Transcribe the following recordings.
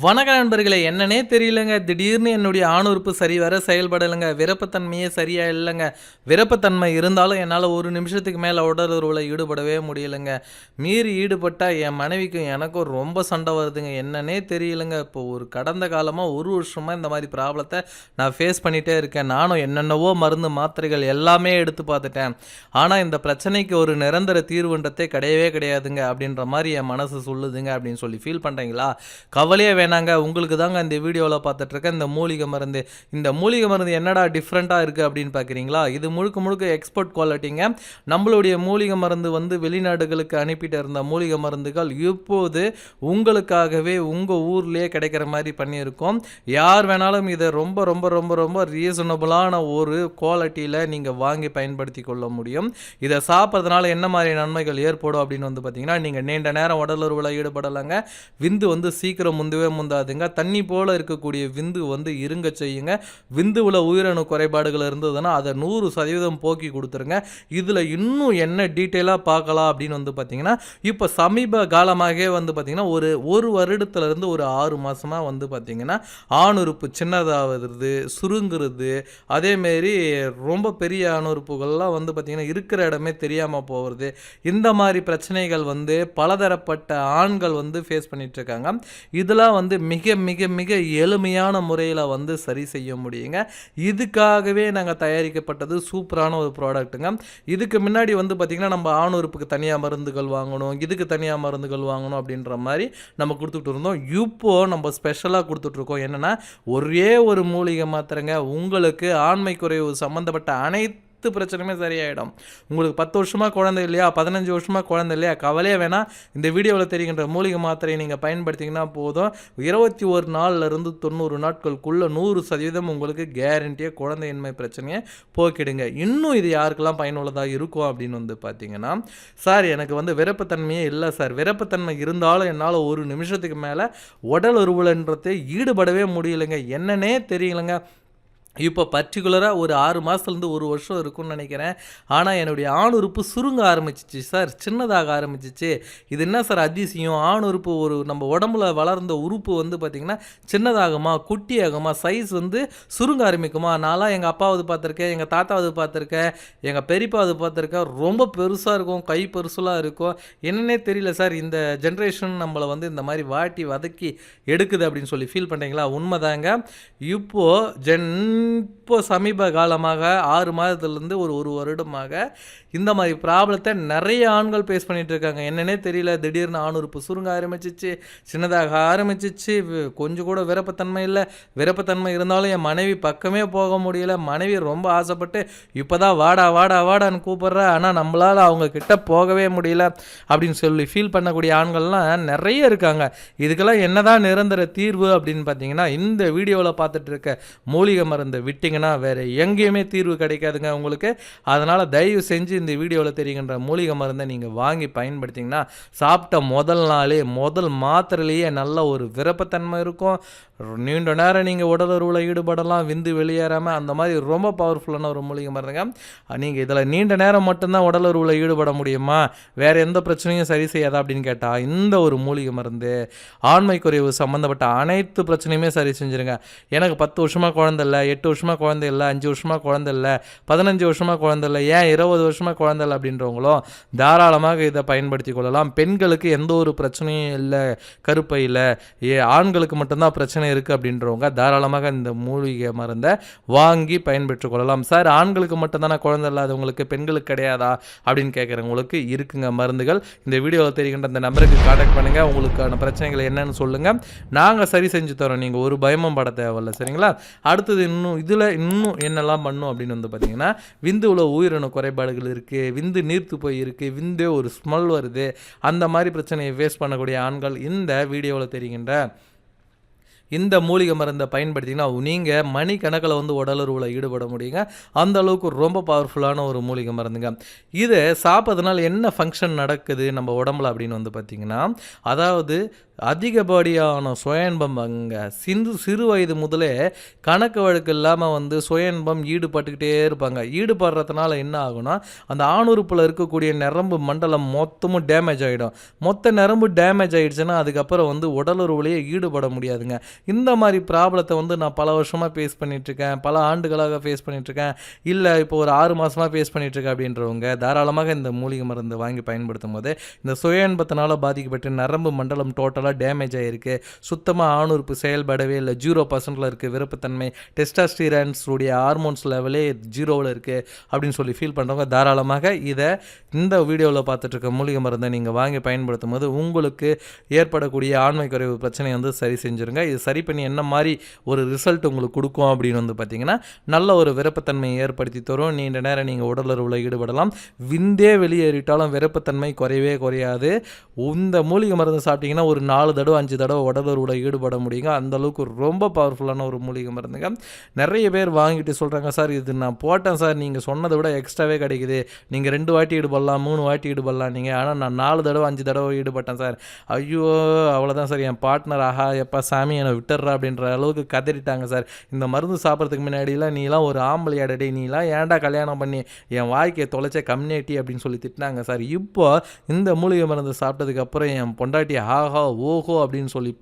வணக்க நண்பர்களே என்னன்னே தெரியலங்க. திடீர்னு என்னுடைய ஆணுறுப்பு சரி வர செயல்படலைங்க. விருப்பத்தன்மையே சரியாக இல்லைங்க. விருப்பத்தன்மை இருந்தாலும் என்னால் ஒரு நிமிஷத்துக்கு மேலே உடலுறவில் ஈடுபடவே முடியலைங்க. மீறி ஈடுபட்டால் என் மனைவிக்கும் எனக்கும் ரொம்ப சண்டை வருதுங்க. என்னன்னே தெரியலங்க. இப்போ ஒரு கடந்த காலமாக ஒரு வருஷமாக இந்த மாதிரி ப்ராப்ளத்தை நான் ஃபேஸ் பண்ணிகிட்டே இருக்கேன். நானும் என்னென்னவோ மருந்து மாத்திரைகள் எல்லாமே எடுத்து பார்த்துட்டேன். ஆனால் இந்த பிரச்சனைக்கு ஒரு நிரந்தர தீர்வுன்றதே கிடையவே கிடையாதுங்க. அப்படின்ற மாதிரி என் மனசு சொல்லுதுங்க அப்படின்னு சொல்லி ஃபீல் பண்ணுறீங்களா கவலையே வேணாங்க. உங்களுக்கு தாங்க இந்த வீடியோவில் பார்த்துட்ருக்கேன் இந்த மூலிகை மருந்து. இந்த மூலிகை மருந்து என்னடா டிஃப்ரெண்ட்டாக இருக்குது அப்படின்னு பார்க்குறீங்களா? இது முழுக்க முழுக்க எக்ஸ்போர்ட் குவாலிட்டிங்க நம்மளுடைய மூலிகை மருந்து வந்து வெளிநாடுகளுக்கு அனுப்பிட்டு இருந்த மூலிகை மருந்துகள் இப்போது உங்களுக்காகவே உங்கள் ஊர்லேயே கிடைக்கிற மாதிரி பண்ணியிருக்கோம். யார் வேணாலும் இதை ரொம்ப ரொம்ப ரொம்ப ரொம்ப ரீசனபுளான ஒரு குவாலிட்டியில் நீங்கள் வாங்கி பயன்படுத்தி கொள்ள முடியும். இதை சாப்பிட்றதுனால என்ன மாதிரி நன்மைகள் ஏற்படும் அப்படின்னு வந்து பார்த்தீங்கன்னா நீங்கள் நீண்ட நேரம் உடலுறவில் ஈடுபடலாங்க. விந்து வந்து சீக்கிரம் முந்தவே முந்தாதுங்க தண்ணி போல் இருக்கக்கூடிய விந்து வந்து இருங்க செய்யுங்க. விந்துவில் உயிரணு குறைபாடுகள் இருந்ததுன்னா அதை நூறு சதவீதம் போக்கி கொடுத்துருங்க. இதில் இன்னும் என்ன டீட்டெயிலாக பார்க்கலாம் அப்படின்னு வந்து பார்த்தீங்கன்னா இப்போ சமீப காலமாகவே வந்து பார்த்தீங்கன்னா ஒரு ஒரு வருடத்துலேருந்து ஒரு ஆறு மாதமாக வந்து பார்த்தீங்கன்னா ஆணுறுப்பு சின்னதாகிறது சுருங்குறது அதேமாரி ரொம்ப பெரிய ஆணுறுப்புகள்லாம் வந்து பார்த்திங்கன்னா இருக்கிற இடமே தெரியாமல் போகிறது. இந்த மாதிரி பிரச்சனைகள் வந்து பலதரப்பட்ட ஆண்கள் வந்து ஃபேஸ் பண்ணிகிட்ருக்காங்க இதெல்லாம் இதெல்லாம் வந்து மிக மிக மிக எளிமையான முறையில் வந்து சரி செய்ய முடியுங்க. இதுக்காகவே நாங்கள் தயாரிக்கப்பட்டது சூப்பரான ஒரு ப்ராடக்ட்டுங்க இதுக்கு முன்னாடி வந்து பார்த்திங்கன்னா நம்ம ஆணுறுப்புக்கு தனியாக மருந்துகள் வாங்கணும் இதுக்கு தனியாக மருந்துகள் வாங்கணும் அப்படின்ற மாதிரி நம்ம கொடுத்துட்டு இருந்தோம். இப்போது நம்ம ஸ்பெஷலாக கொடுத்துட்ருக்கோம் என்னென்னா ஒரே ஒரு மூலிகை மாத்திரங்க. உங்களுக்கு ஆண்மை குறைவு சம்மந்தப்பட்ட அனைத்து பத்து பிரச்சனையுமே சரியாயிடும். உங்களுக்கு பத்து வருஷமாக குழந்தை இல்லையா? பதினஞ்சு வருஷமாக குழந்தை இல்லையா? கவலையே வேணால் இந்த வீடியோவில் தெரிகின்ற மூலிகை மாத்திரையை நீங்கள் பயன்படுத்திங்கன்னா போதும். இருபத்தி ஒரு நாள்லேருந்து தொண்ணூறு நாட்களுக்குள்ள நூறு சதவீதம் உங்களுக்கு கேரண்டியாக குழந்தையின்மை பிரச்சனையை போக்கிடுங்க. இன்னும் இது யாருக்கெல்லாம் பயனுள்ளதாக இருக்கும் அப்படின்னு வந்து பார்த்தீங்கன்னா சார் எனக்கு வந்து விருப்பத்தன்மையே இல்லை சார். விருப்பத்தன்மை இருந்தாலும் என்னால் ஒரு நிமிஷத்துக்கு மேலே உடல் உருவலன்றதை ஈடுபடவே முடியலைங்க. என்னன்னே தெரியலங்க. இப்போ பர்டிகுலராக ஒரு ஆறு மாதத்துலேருந்து ஒரு வருஷம் இருக்கும்னு நினைக்கிறேன். ஆனால் என்னுடைய ஆண் உறுப்பு சுருங்க ஆரம்பிச்சிச்சு சார். சின்னதாக ஆரம்பிச்சிச்சு. இது என்ன சார் அதிசயம்? ஆண் உறுப்பு ஒரு நம்ம உடம்புல வளர்ந்த உறுப்பு வந்து பார்த்திங்கன்னா சின்னதாகுமா குட்டியாகுமா சைஸ் வந்து சுருங்க ஆரம்பிக்குமா? நான்லாம் எங்கள் அப்பாவது பார்த்துருக்கேன் எங்கள் தாத்தாவது பார்த்துருக்கேன் எங்கள் பெரியப்பாவது பார்த்துருக்கேன். ரொம்ப பெருசாக இருக்கும் கை பெருசுலாக இருக்கும். என்னன்னே தெரியல சார். இந்த ஜென்ரேஷன் நம்மளை வந்து இந்த மாதிரி வாட்டி வதக்கி எடுக்குது அப்படின்னு சொல்லி ஃபீல் பண்ணுறீங்களா உண்மைதாங்க. இப்போது ஜென் இப்போ சமீப காலமாக ஆறு மாதத்துலேருந்து ஒரு ஒரு வருடமாக இந்த மாதிரி ப்ராப்ளத்தை நிறைய ஆண்கள் ஃபேஸ் பண்ணிகிட்டு இருக்காங்க. என்னன்னே தெரியல. திடீர்னு ஆணுறுப்பு சுருங்க ஆரம்பிச்சிச்சு சின்னதாக ஆரம்பிச்சிச்சு. கொஞ்சம் கூட விருப்பத்தன்மை இல்லை. விருப்பத்தன்மை இருந்தாலும் என் மனைவி பக்கமே போக முடியல. மனைவி ரொம்ப ஆசைப்பட்டு இப்போ தான் வாடா வாடா வாடான்னு கூப்பிட்ற. ஆனால் நம்மளால் அவங்க கிட்ட போகவே முடியல. அப்படின்னு சொல்லி ஃபீல் பண்ணக்கூடிய ஆண்கள்லாம் நிறைய இருக்காங்க. இதுக்கெல்லாம் என்னதான் நிரந்தர தீர்வு அப்படின்னு பார்த்தீங்கன்னா இந்த வீடியோவில் பார்த்துட்டு இருக்க மூலிகை மருந்து விட்டிங்கன்னா வேறு எங்கேயுமே தீர்வு கிடைக்காதுங்க உங்களுக்கு. அதனால் தயவு செஞ்சு இந்த வீடியோவில் தெரிகின்ற மூலிகை மருந்தை நீங்கள் வாங்கி பயன்படுத்திங்கன்னா சாப்பிட்ட முதல் நாளே முதல் மாத்திரையிலேயே நல்ல ஒரு விருப்பத்தன்மை இருக்கும். நீண்ட நேரம் நீங்கள் உடலுறவில் ஈடுபடலாம் விந்து வெளியேறாமல் அந்த மாதிரி ரொம்ப பவர்ஃபுல்லான ஒரு மூலிகை மருந்துங்க. நீங்கள் இதில் நீண்ட நேரம் மட்டும்தான் உடலுறவில் ஈடுபட முடியுமா? வேறு எந்த பிரச்சனையும் சரி செய்யாதா அப்படின்னு கேட்டால் இந்த ஒரு மூலிகை மருந்து ஆண்மை குறைவு சம்மந்தப்பட்ட அனைத்து பிரச்சனையுமே சரி செஞ்சுருங்க. எனக்கு பத்து வருஷமாக குழந்தை இல்லை எட்டு வருஷமாக குழந்தை இல்லை அஞ்சு வருஷமாக குழந்தை இல்லை பதினஞ்சு வருஷமாக குழந்தை இல்லை ஏன் இருபது வருஷமாக குழந்தை இல்லை அப்படின்றவங்களும் தாராளமாக இதை பயன்படுத்தி கொள்ளலாம். பெண்களுக்கு எந்த ஒரு பிரச்சனையும் இல்லை கருப்பையில் ஏ ஆண்களுக்கு மட்டும்தான் பிரச்சனை இருக்குது அப்படின்றவங்க தாராளமாக இந்த மூலிகை மருந்தை வாங்கி பயன்பெற்று கொள்ளலாம். சார் ஆண்களுக்கு மட்டும்தானே குழந்தை இல்லாதவங்களுக்கு பெண்களுக்கு கிடையாதா அப்படின்னு கேட்குறவங்களுக்கு இருக்குங்க மருந்துகள். இந்த வீடியோவில் தெரிகின்ற இந்த நம்பருக்கு காண்டாக்ட் பண்ணுங்கள் உங்களுக்கான பிரச்சனைகள் என்னன்னு சொல்லுங்கள் நாங்கள் சரி செஞ்சு தரோம். நீங்கள் ஒரு பயமும் பட தேவையில்ல. சரிங்களா? அடுத்தது இன்னும் இதில் இன்னும் என்னெல்லாம் பண்ணும் அப்படின்னு வந்து பார்த்தீங்கன்னா விந்துவில் உயிரணு குறைபாடுகள் இருக்குது விந்து நீர்த்து போய் இருக்குது விந்தே ஒரு ஸ்மெல் வருது அந்த மாதிரி பிரச்சனையை ஃபேஸ் பண்ணக்கூடிய ஆண்கள் இந்த வீடியோவில் தெரிகின்ற இந்த மூலிகை மருந்தை பயன்படுத்திங்கன்னா நீங்கள் மணிக்கணக்கில் வந்து உடலுறவில் ஈடுபட முடியுங்க. அந்த அளவுக்கு ரொம்ப பவர்ஃபுல்லான ஒரு மூலிகை மருந்துங்க. இது சாப்பிட்றதுனால என்ன ஃபங்க்ஷன் நடக்குது நம்ம உடம்புல அப்படின்னு வந்து பார்த்தீங்கன்னா அதாவது அதிகப்படியான சுயன்பம் அங்கே. சிந்து சிறு வயது முதலே கணக்கு வழக்கு இல்லாமல் வந்து சுயன்பம் ஈடுபட்டுக்கிட்டே இருப்பாங்க. ஈடுபடுறதுனால என்ன ஆகும்னா அந்த ஆணுறுப்பில் இருக்கக்கூடிய நரம்பு மண்டலம் மொத்தமும் டேமேஜ் ஆகிடும் மொத்த நரம்பு டேமேஜ் ஆகிடுச்சுன்னா அதுக்கப்புறம் வந்து உடலுறவுலேயே ஈடுபட முடியாதுங்க. இந்த மாதிரி ப்ராப்ளத்தை வந்து நான் பல வருஷமாக ஃபேஸ் பண்ணிகிட்ருக்கேன் பல ஆண்டுகளாக ஃபேஸ் பண்ணிகிட்ருக்கேன் இல்லை இப்போ ஒரு ஆறு மாதமாக ஃபேஸ் பண்ணிகிட்ருக்கேன் அப்படின்றவங்க தாராளமாக இந்த மூலிகை மருந்து வாங்கி பயன்படுத்தும் போது இந்த சுயன்பத்தினால் பாதிக்கப்பட்டு நரம்பு மண்டலம் டோட்டலாக டேமேஜ் ஆகிருக்கு சுத்தமாக ஆணுறுப்பு செயல்படவே இல்லை. ஜீரோ பர்சன்டில் இருக்குது விருப்பத்தன்மை. டெஸ்டாஸ்டீரன்ஸுடைய ஹார்மோன்ஸ் லெவலே ஜீரோவில் இருக்குது அப்படின்னு சொல்லி ஃபீல் பண்ணுறவங்க தாராளமாக இதை இந்த வீடியோவில் பார்த்துட்ருக்க மூலிகை மருந்தை நீங்கள் வாங்கி பயன்படுத்தும் போது உங்களுக்கு ஏற்படக்கூடிய ஆண்மை குறைவு பிரச்சனையை வந்து சரி செஞ்சுருங்க. இது சரி சரி பண்ணி என்ன மாதிரி ஒரு ரிசல்ட் உங்களுக்கு கொடுக்கும் அப்படின்னு வந்து பார்த்தீங்கன்னா நல்ல ஒரு விருப்பத்தன்மையை ஏற்படுத்தி தரும். நீண்ட நேரம் நீங்கள் உடலுறவில் ஈடுபடலாம். விந்தே வெளியேறிட்டாலும் விருப்பத்தன்மை குறையவே குறையாது. இந்த மூலிகை மருந்து சாப்பிட்டீங்கன்னா ஒரு நாலு தடவை அஞ்சு தடவை உடலுறவில் ஈடுபட முடியுங்க. அந்த அளவுக்கு ரொம்ப பவர்ஃபுல்லான ஒரு மூலிகை மருந்துங்க. நிறைய பேர் வாங்கிட்டு சொல்கிறாங்க சார் இது நான் போட்டேன் சார். நீங்கள் சொன்னதை விட எக்ஸ்ட்ராவே கிடைக்குது. நீங்கள் ரெண்டு வாட்டி ஈடுபடலாம் மூணு வாட்டி ஈடுபடலாம் நீங்கள் ஆனால் நான் நாலு தடவை அஞ்சு தடவை ஈடுபட்டேன் சார். ஐயோ அவ்வளோதான் சார். என் பார்ட்னர் ஆஹா எப்பா சாமி என்னை விட்டுறா அப்படின்ற அளவுக்கு கதறிட்டாங்க சார். இந்த மருந்து சாப்பிட்றதுக்கு முன்னாடிலாம் நீலாம் ஒரு ஆம்பளையாடடி நீலாம் ஏன்டா கல்யாணம் பண்ணி என் வாழ்க்கையை தொலைச்ச கம்யூனிட்டி அப்படின்னு சொல்லி திட்டினாங்க சார். இப்போ இந்த மூலிகை மருந்து சாப்பிட்டதுக்கப்புறம் என் பொண்டாட்டி ஆஹா ஓஹோ அப்படின்னு சொல்லி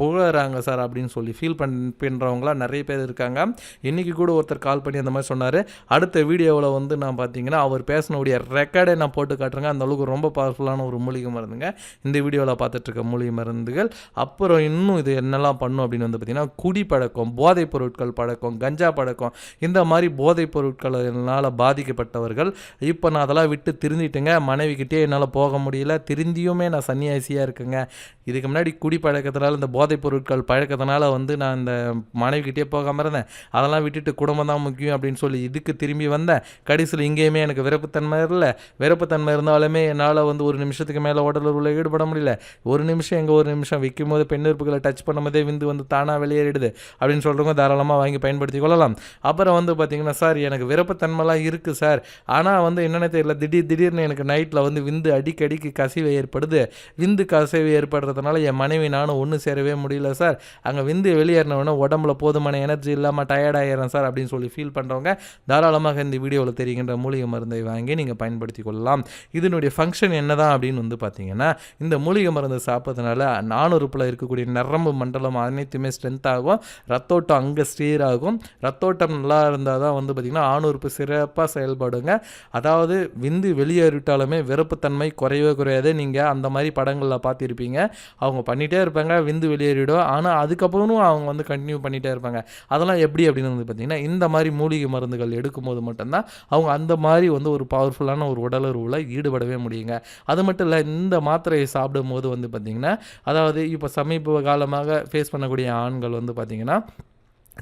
புகழறாங்க சார் அப்படின்னு சொல்லி ஃபீல் பண் பண்ணுறவங்களாம் நிறைய பேர் இருக்காங்க. இன்றைக்கி கூட ஒருத்தர் கால் பண்ணி அந்த மாதிரி சொன்னார். அடுத்த வீடியோவில் வந்து நான் பார்த்தீங்கன்னா அவர் பேசினவுடைய ரெக்கார்டை நான் போட்டு காட்டுறேங்க. அந்த அளவுக்கு ரொம்ப பவர்ஃபுல்லான ஒரு மூலிகை மருந்துங்க. இந்த வீடியோவில் பார்த்துட்ருக்க மூலிகை மருந்துகள். அப்புறம் இன்னும் இது என்னெல்லாம் பண்ணும் அப்படின்னு வந்து பார்த்திங்கன்னா குடி பழக்கம் போதைப் பொருட்கள் பழக்கம் கஞ்சா பழக்கம் இந்த மாதிரி போதைப் பொருட்களினால் பாதிக்கப்பட்டவர்கள். இப்போ நான் அதெல்லாம் விட்டு திருந்திட்டுங்க. மனைவிக்கிட்டே என்னால் போக முடியல. திருந்தியுமே நான் சன்னியாசியாக இருக்குங்க. இதுக்கு முன்னாடி குடி பழக்கத்தினால இந்த போதைப் பொருட்கள் பழக்கத்தினால வந்து நான் இந்த மனைவிக்கிட்டே போகாமல் இருந்தேன். அதெல்லாம் விட்டுட்டு குடும்பம் தான் முக்கியம் அப்படின்னு சொல்லி இதுக்கு திரும்பி வந்தேன். கடைசியில் இங்கேயுமே எனக்கு விருப்பத்தன்மை இல்லை. விருப்பத்தன்மை இருந்தாலுமே என்னால் வந்து ஒரு நிமிஷத்துக்கு மேலே உடலுறவில் ஈடுபட முடியல. ஒரு நிமிஷம் எங்கே ஒரு நிமிஷம் விற்கும் போது பெண் உறுப்புகளை டச் பண்ணும்போதே விந்து வந்து தானாக வெளியேறிடுது அப்படின்னு சொல்கிறவங்க தாராளமாக வாங்கி பயன்படுத்தி கொள்ளலாம். அப்புறம் வந்து பார்த்தீங்கன்னா சார் எனக்கு விருப்பத்தன்மைலாம் இருக்குது சார். ஆனால் வந்து என்னென்ன தெரியல. திடீர் திடீர்னு எனக்கு நைட்டில் வந்து விந்து அடிக்கடிக்கு கசிவு ஏற்படுது. விந்து கசிவு ஏற்படுறதுனால என் மனைவி நானும் ஒன்று சேரவே முடியல சார். அங்கே விந்து வெளியேறினவுடனே உடம்புல போதுமான எனர்ஜி இல்லாமல் டயர்டாயிடுறேன் சார் அப்படின்னு சொல்லி ஃபீல் பண்ணுறவங்க தாராளமாக இந்த வீடியோவில் தெரிகின்ற மூலிகை மருந்தை வாங்கி நீங்கள் பயன்படுத்தி கொள்ளலாம். இதனுடைய ஃபங்க்ஷன் என்னதான் அப்படின்னு வந்து பார்த்தீங்கன்னா இந்த மூலிகை மருந்து சாப்பிட்றதுனால நானூறுப்பில் இருக்கக்கூடிய நரம்பு மண்டலம் அனைத்துமே ஸ்ட்ரென்த் ஆகும். ரத்தோட்டம் அங்கே ஸ்டீர் ஆகும். ரத்தோட்டம் நல்லா இருந்தால் தான் வந்து பார்த்திங்கன்னா ஆணுறுப்பு சிறப்பாக செயல்படுங்க. அதாவது விந்து வெளியேறிட்டாலுமே விருப்பத்தன்மை குறையவே குறையாது. நீங்கள் அந்த மாதிரி படங்களில் பார்த்துருப்பீங்க அவங்க பண்ணிகிட்டே இருப்பாங்க. விந்து வெளியேறிடும் ஆனால் அதுக்கப்புறமும் அவங்க வந்து கண்டினியூ பண்ணிகிட்டே இருப்பாங்க. அதெல்லாம் எப்படி அப்படின்னு வந்து பார்த்திங்கன்னா இந்த மாதிரி மூலிகை மருந்துகள் எடுக்கும்போது மட்டும்தான் அவங்க அந்த மாதிரி வந்து ஒரு பவர்ஃபுல்லான ஒரு உடலுறவில் ஈடுபடவே முடியுங்க. அது மட்டும் இல்லை இந்த மாத்திரையை சாப்பிடும் போது வந்து பார்த்திங்கன்னா அதாவது இப்போ சமீப காலமாக ஃபேஸ் பண்ணக்கூடிய ஆண்கள் வந்து பார்த்திங்கன்னா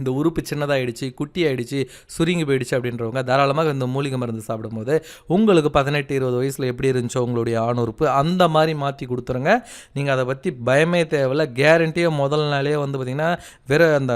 இந்த உறுப்பு சின்னதாகிடுச்சு குட்டி ஆகிடுச்சு சுருங்கி போயிடுச்சு அப்படின்றவங்க தாராளமாக இந்த மூலிகை மருந்து சாப்பிடும்போது உங்களுக்கு பதினெட்டு இருபது வயசில் எப்படி இருந்துச்சோ உங்களுடைய ஆணுறுப்பு அந்த மாதிரி மாற்றி கொடுத்துருங்க. நீங்கள் அதை பற்றி பயமே தேவையில்ல. கேரண்டியாக முதல் நாளே வந்து பார்த்திங்கன்னா வெற அந்த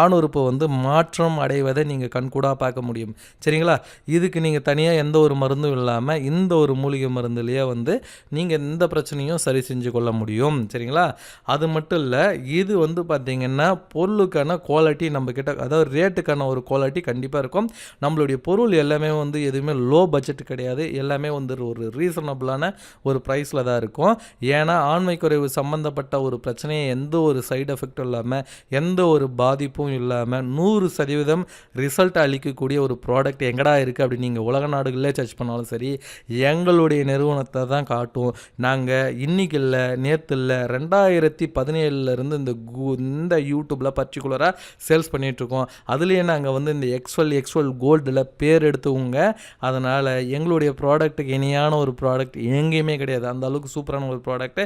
ஆணுறுப்பு வந்து மாற்றம் அடைவதை நீங்கள் கண்கூடாக பார்க்க முடியும். சரிங்களா? இதுக்கு நீங்கள் தனியாக எந்த ஒரு மருந்தும் இல்லாமல் இந்த ஒரு மூலிகை மருந்துலேயே வந்து நீங்கள் எந்த பிரச்சனையும் சரி செஞ்சு கொள்ள முடியும். சரிங்களா? அது மட்டும் இல்லை இது வந்து பார்த்திங்கன்னா பொருளுக்கான குவாலிட்டி நம்ம கிட்ட அதாவது ரேட்டுக்கான ஒரு குவாலிட்டி கண்டிப்பாக இருக்கும். நம்மளுடைய பொருள் எல்லாமே வந்து எதுவுமே லோ பட்ஜெட் கிடையாது. எல்லாமே வந்து ஒரு ரீசனபிளான ஒரு ப்ரைஸில் தான் இருக்கும். ஏன்னா ஆண்மை குறைவு சம்மந்தப்பட்ட ஒரு பிரச்சனையை எந்த ஒரு சைடு எஃபெக்டும் இல்லாமல் எந்த ஒரு பாதிப்பும் இல்லாமல் நூறு சதவீதம் ரிசல்ட் அளிக்கக்கூடிய ஒரு ப்ராடக்ட் எங்கடா இருக்குது அப்படின்னு நீங்கள் உலக நாடுகளிலே சர்ச் பண்ணாலும் சரி எங்களுடைய நிறுவனத்தை தான் காட்டும். நாங்கள் இன்னைக்கு இல்லை நேற்று இல்லை ரெண்டாயிரத்தி பதினேழுலேருந்து இந்த கு இந்த யூடியூப்பில் பர்டிகுலராக சேல்ஸ் பண்ணிகிட்ருக்கோம். அதுலேயே நாங்கள் வந்து இந்த எக்ஸ்வெல் எக்ஸ்வெல் கோல்டில் பேர் எடுத்துவோங்க. அதனால் எங்களுடைய ப்ராடக்ட்டுக்கு இணையான ஒரு ப்ராடக்ட் எங்கேயுமே கிடையாது. அந்த அளவுக்கு சூப்பரான ஒரு ப்ராடக்ட்டு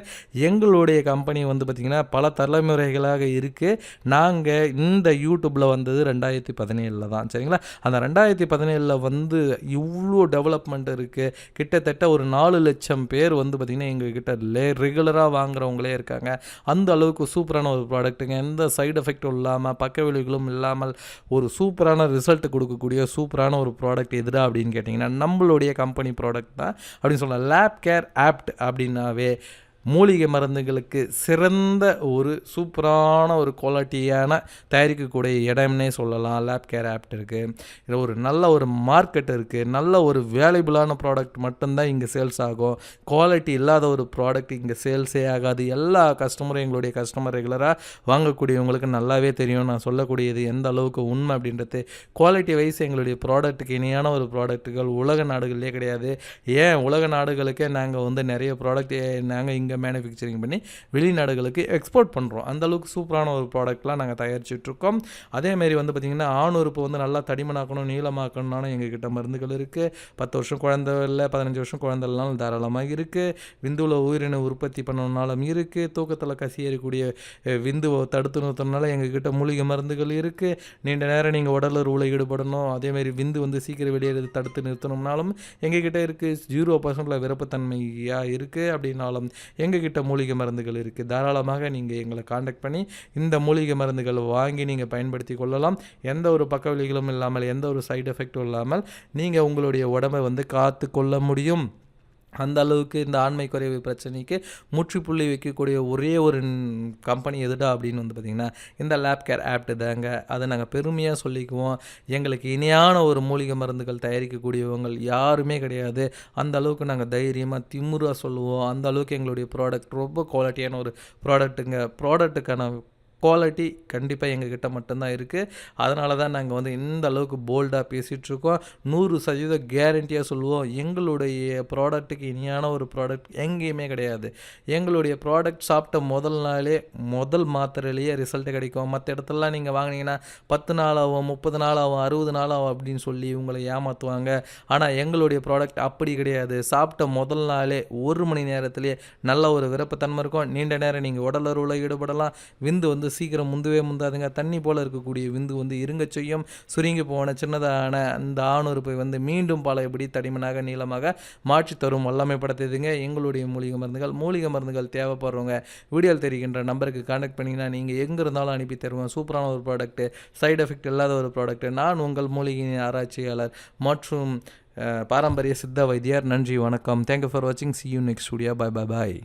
எங்களுடைய கம்பெனி வந்து பார்த்திங்கன்னா பல தலைமுறைகளாக இருக்குது நாங்கள் இந்த யூடியூப்பில் வந்தது ரெண்டாயிரத்தி பதினேழில் தான். சரிங்களா? அந்த ரெண்டாயிரத்தி பதினேழில் வந்து இவ்வளோ டெவலப்மெண்ட் இருக்குது கிட்டத்தட்ட ஒரு நாலு லட்சம் பேர் வந்து பார்த்திங்கன்னா எங்கக்கிட்ட லே ரெகுலராக வாங்குறவங்களே இருக்காங்க. அந்த அளவுக்கு சூப்பரான ஒரு ப்ராடக்ட்டுங்க எந்த சைடு எஃபெக்டும் இல்லாமல் பக்க விளைவுகளும் இல்லாமல் ஒரு சூப்பரான ரிசல்ட் கொடுக்கக்கூடிய சூப்பரான ஒரு ப்ராடக்ட் எதுடா அப்படின்னு கேட்டிங்கன்னா நம்மளுடைய கம்பெனி ப்ராடக்ட் தான் அப்படின்னு சொல்லலாம். லேப் கேர் ஆப்ட் அப்படின்னாவே மூலிகை மருந்துகளுக்கு சிறந்த ஒரு சூப்பரான ஒரு குவாலிட்டியான தயாரிக்கக்கூடிய இடம்னே சொல்லலாம். லேப் கேர் ஆப்ட் இருக்குது இதில் ஒரு நல்ல ஒரு மார்க்கெட் இருக்குது நல்ல ஒரு வேல்யூபிளான ப்ராடக்ட் மட்டும்தான் இங்கே சேல்ஸ் ஆகும். குவாலிட்டி இல்லாத ஒரு ப்ராடக்ட் இங்கே சேல்ஸே ஆகாது. எல்லா கஸ்டமரும் எங்களுடைய கஸ்டமர் ரெகுலராக வாங்கக்கூடியவங்களுக்கு நல்லாவே தெரியும். நான் சொல்லக்கூடியது எந்த அளவுக்கு உண்மை அப்படின்றது. குவாலிட்டி வைஸ் எங்களுடைய ப்ராடக்ட்டுக்கு இணையான ஒரு ப்ராடக்ட்டுகள் உலக நாடுகள்லேயே கிடையாது. ஏன் உலக நாடுகளுக்கே நாங்கள் வந்து நிறைய ப்ராடக்ட் நாங்கள் இங்கே மேனுஃபேக்சரிங் பண்ணி வெளிநாடுகளுக்கு எக்ஸ்போர்ட் பண்ணுறோம் அந்த அளவுக்கு சூப்பரான ஒரு ப்ராடக்ட்லாம் நாங்கள் தயாரிச்சிட்ருக்கோம். அதேமாரி வந்து பார்த்திங்கன்னா ஆணுறுப்பு வந்து நல்லா தடிமனாக்கணும் நீளமாக்கணும்னாலும் எங்ககிட்ட மருந்துகள் இருக்குது பத்து வருஷம் குழந்தை இல்லை பதினஞ்சு வருஷம் குழந்தைலாம் தாராளமாக இருக்குது விந்துவில் உயிரினை உற்பத்தி பண்ணணுனாலும் இருக்குது தூக்கத்தில் கசி ஏறக்கூடிய விந்துவை தடுத்து நிறுத்தணுனால எங்ககிட்ட மூலிகை மருந்துகள் இருக்குது நீண்ட நேரம் நீங்கள் உடல் உருவில் ஈடுபடணும். அதேமாரி விந்து வந்து சீக்கிரம் வெளியேறது தடுத்து நிறுத்தணும்னாலும் எங்ககிட்ட இருக்குது ஜீரோ பர்சன்டில் விருப்பத்தன்மையாக இருக்குது அப்படின்னாலும் எங்ககிட்ட மூலிகை மருந்துகள் இருக்குது தாராளமாக நீங்கள் எங்களை காண்டாக்ட் பண்ணி இந்த மூலிகை மருந்துகள் வாங்கி நீங்கள் பயன்படுத்தி கொள்ளலாம். எந்த ஒரு பக்க இல்லாமல் எந்த ஒரு சைடு எஃபெக்டும் இல்லாமல் நீங்கள் உங்களுடைய உடம்பை வந்து காத்து கொள்ள முடியும். அந்த அளவுக்கு இந்த ஆண்மை குறைவு பிரச்சனைக்கு முற்றுப்புள்ளி வைக்கக்கூடிய ஒரே ஒரு கம்பெனி எதுடா அப்படின்னு வந்து பார்த்திங்கன்னா இந்த லேப் கேர் ஆப்ட்டு தாங்க. அதை நாங்கள் பெருமையாக சொல்லிக்குவோம். எங்களுக்கு இணையான ஒரு மூலிகை மருந்துகள் தயாரிக்கக்கூடியவங்க யாருமே கிடையாது. அந்த அளவுக்கு நாங்கள் தைரியமாக திமுறாக சொல்லுவோம். அந்த அளவுக்கு எங்களுடைய ப்ராடக்ட் ரொம்ப குவாலிட்டியான ஒரு ப்ராடக்ட்டுங்க ப்ராடக்ட்டுக்கான குவாலிட்டி கண்டிப்பாக எங்ககிட்ட மட்டும்தான் இருக்குது அதனால தான் நாங்கள் வந்து இந்த அளவுக்கு போல்டாக பேசிகிட்ருக்கோம் நூறு சதவீத கேரண்டியாக சொல்லுவோம். எங்களுடைய ப்ராடக்ட்டுக்கு இனியான ஒரு ப்ராடக்ட் எங்கேயுமே கிடையாது. எங்களுடைய ப்ராடக்ட் சாப்பிட்ட முதல் நாளே முதல் மாத்திரையிலேயே ரிசல்ட் கிடைக்கும். மற்ற இடத்துலலாம் நீங்கள் வாங்கினீங்கன்னா பத்து நாள் ஆகும் முப்பது நாள் ஆகும் அறுபது நாள் ஆகும் அப்படின்னு சொல்லி உங்களை ஏமாற்றுவாங்க ஆனால் எங்களுடைய ப்ராடக்ட் அப்படி கிடையாது. சாப்பிட்ட முதல் நாளே ஒரு மணி நேரத்திலே நல்ல ஒரு விருப்பத்தன்மை இருக்கும். நீண்ட நேரம் நீங்கள் உடல் அருவில் ஈடுபடலாம். விந்து வந்து சீக்கிரம் முந்தவே முந்தாதுங்க. தண்ணி போல் இருக்கக்கூடிய விந்து வந்து இருங்க செய்யும். சுருங்கி போன சின்னதான அந்த ஆணுறுப்பை வந்து மீண்டும் பழையபடி தடிமனாக நீளமாக மாற்றி தரும் வல்லமை படுத்துதுங்க. எங்களுடைய மூலிகை மருந்துகள் மூலிகை மருந்துகள் தேவைப்படுறவங்க. வீடியோவில் தெரிகின்ற நம்பருக்கு கான்டாக்ட் பண்ணிங்கன்னா நீங்கள் எங்கே இருந்தாலும் அனுப்பி தருவோம். சூப்பரான ஒரு ப்ராடக்ட்டு சைடு எஃபெக்ட் இல்லாத ஒரு ப்ராடக்ட்டு நான் உங்கள் மூலிகை ஆராய்ச்சியாளர் மற்றும் பாரம்பரிய சித்த வைத்தியர். நன்றி வணக்கம். தேங்க்யூ ஃபார் வாட்சிங் see you next studio bye bye bye